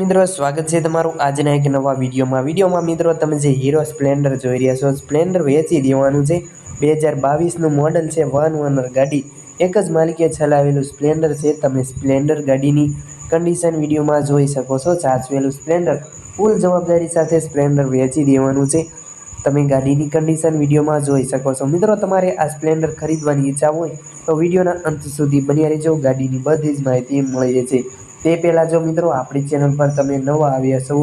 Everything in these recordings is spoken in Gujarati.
મિત્રો, સ્વાગત છે તમારું આજના એક નવા વિડીયોમાં. વિડીયોમાં મિત્રો, તમે જે હીરો સ્પ્લેન્ડર જોઈ રહ્યા છો સ્પ્લેન્ડર વેચી દેવાનું છે. બે હજાર બાવીસનું મોડલ છે વન ઓનર ગાડી. એક જ માલિકે ચલાવેલું સ્પ્લેન્ડર છે. તમે સ્પ્લેન્ડર ગાડીની કન્ડિશન વિડીયોમાં જોઈ શકો છો. સાચવેલું સ્પ્લેન્ડર ફૂલ જવાબદારી સાથે સ્પ્લેન્ડર વેચી દેવાનું છે. તમે ગાડીની કન્ડિશન વિડીયોમાં જોઈ શકો છો. મિત્રો, તમારે આ સ્પ્લેન્ડર ખરીદવાની ઈચ્છા હોય, તો વિડીયોના અંત સુધી બન્યા રહેજો. ગાડીની બધી જ માહિતી મળી રહેશે. તે પહેલાં જો મિત્રો આપણી ચેનલ પર તમે નવા આવ્યા છો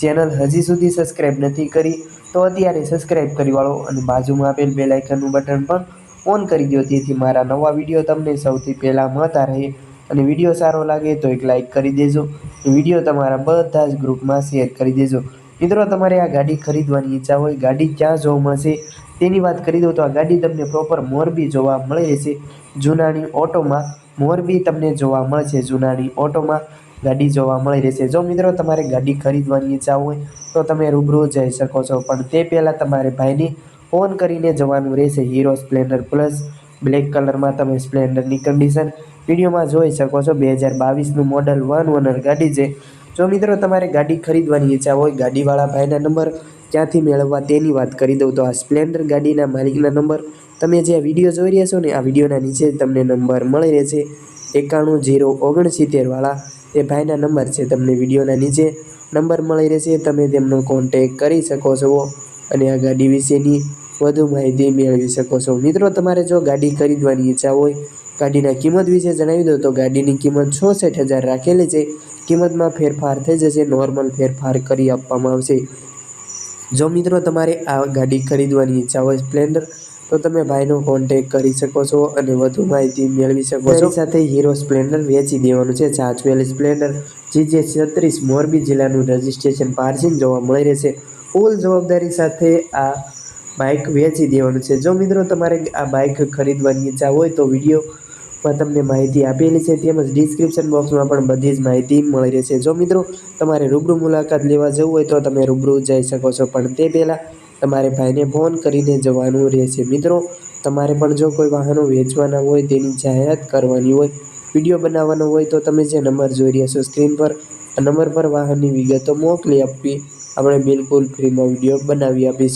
ચેનલ હજી સુધી સબસ્ક્રાઈબ નથી કરી, તો અત્યારે સબસ્ક્રાઈબ કરી વાળો અને બાજુમાં આપેલ બે લાઇકનનું બટન પણ ઓન કરી દો, જેથી મારા નવા વીડિયો તમને સૌથી પહેલાં મળતા રહે અને વીડિયો સારો લાગે તો એક લાઇક કરી દેજો વીડિયો તમારા બધા જ ગ્રુપમાં શેર કરી દેજો. મિત્રો, તમારે આ ગાડી ખરીદવાની ઈચ્છા હોય, ગાડી ક્યાં જોવા મળશે તેની વાત કરી દઉં તો આ ગાડી તમને પ્રોપર મોરબી જોવા મળે છે, જૂનાની ઓટોમાં મોરબી તમને જોવા મળશે. જૂનાની ઓટોમાં ગાડી જોવા મળી રહેશે. જો મિત્રો તમારે ગાડી ખરીદવાની ઈચ્છા હોય, તો તમે રૂબરૂ જઈ શકો છો. પણ તે પહેલાં તમારે ભાઈને ફોન કરીને જવાનું રહેશે. હીરો સ્પ્લેન્ડર પ્લસ બ્લેક કલરમાં તમે સ્પ્લેન્ડરની કન્ડિશન વિડીયોમાં જોઈ શકો છો. બે હજાર બાવીસનું મોડલ વન ઓનર ગાડી છે. જો મિત્રો તમારે ગાડી ખરીદવાની ઈચ્છા હોય, ગાડીવાળા ભાઈના નંબર ક્યાંથી મેળવવા તેની વાત કરી દઉં તો આ સ્પ્લેન્ડર ગાડીના માલિકના નંબર તમે જે આ વીડિયો જોઈ રહ્યા છો ને આ વિડીયોના નીચે તમને નંબર મળી રહેશે. એકાણું જીરો ઓગણસિત્તેરવાળા એ ભાઈના નંબર છે. તમને વિડીયોના નીચે નંબર મળી રહેશે. તમે તેમનો કોન્ટેક કરી શકો છો અને આ ગાડી વિશેની વધુ માહિતી મેળવી શકો છો. મિત્રો, તમારે જો ગાડી ખરીદવાની ઈચ્છા હોય, ગાડીના કિંમત વિશે જણાવી દો તો ગાડીની કિંમત છોસઠ હજાર રાખેલી છે. કિંમતમાં ફેરફાર થઈ જશે. નોર્મલ ફેરફાર કરી આપવામાં આવશે. જો મિત્રો તમારે આ ગાડી ખરીદવાની ઈચ્છા હોય સ્પ્લેન્ડર તો તમે ભાઈનો કોન્ટેક કરી શકો છો અને વધુ માહિતી મેળવી શકો છો. સાથે હીરો સ્પ્લેન્ડર વેચી દેવાનું છે. સાચવેલ સ્પ્લેન્ડર જીજે છત્રીસ મોરબી જિલ્લાનું રજિસ્ટ્રેશન પાર્સિંગ જોવા મળી રહેશે. ફૂલ જવાબદારી સાથે આ બાઇક વેચી દેવાનું છે. જો મિત્રો તમારે આ બાઇક ખરીદવાની ઈચ્છા હોય તો વિડીયોમાં તમને માહિતી આપેલી છે. તેમજ ડિસ્ક્રિપ્શન બોક્સમાં પણ બધી જ માહિતી મળી રહેશે. જો મિત્રો, તમારે રૂબરૂ મુલાકાત લેવા જવું હોય તો તમે રૂબરૂ જઈ શકો છો. પણ તે પહેલાં તમારે ભાઈને ફોન કરીને જવાનું રહેશે. મિત્રો, તમારે પણ જો કોઈ વાહનો વેચવાના હોય, તેની જાહેરાત કરવાની હોય, વીડિયો બનાવવાનો હોય, તો તમે જે નંબર જોઈ રહ્યા છો સ્ક્રીન પર, આ નંબર પર વાહનની વિગતો મોકલી આપવી. આપણે બિલકુલ ફ્રીમાં વીડિયો બનાવી આપીશું.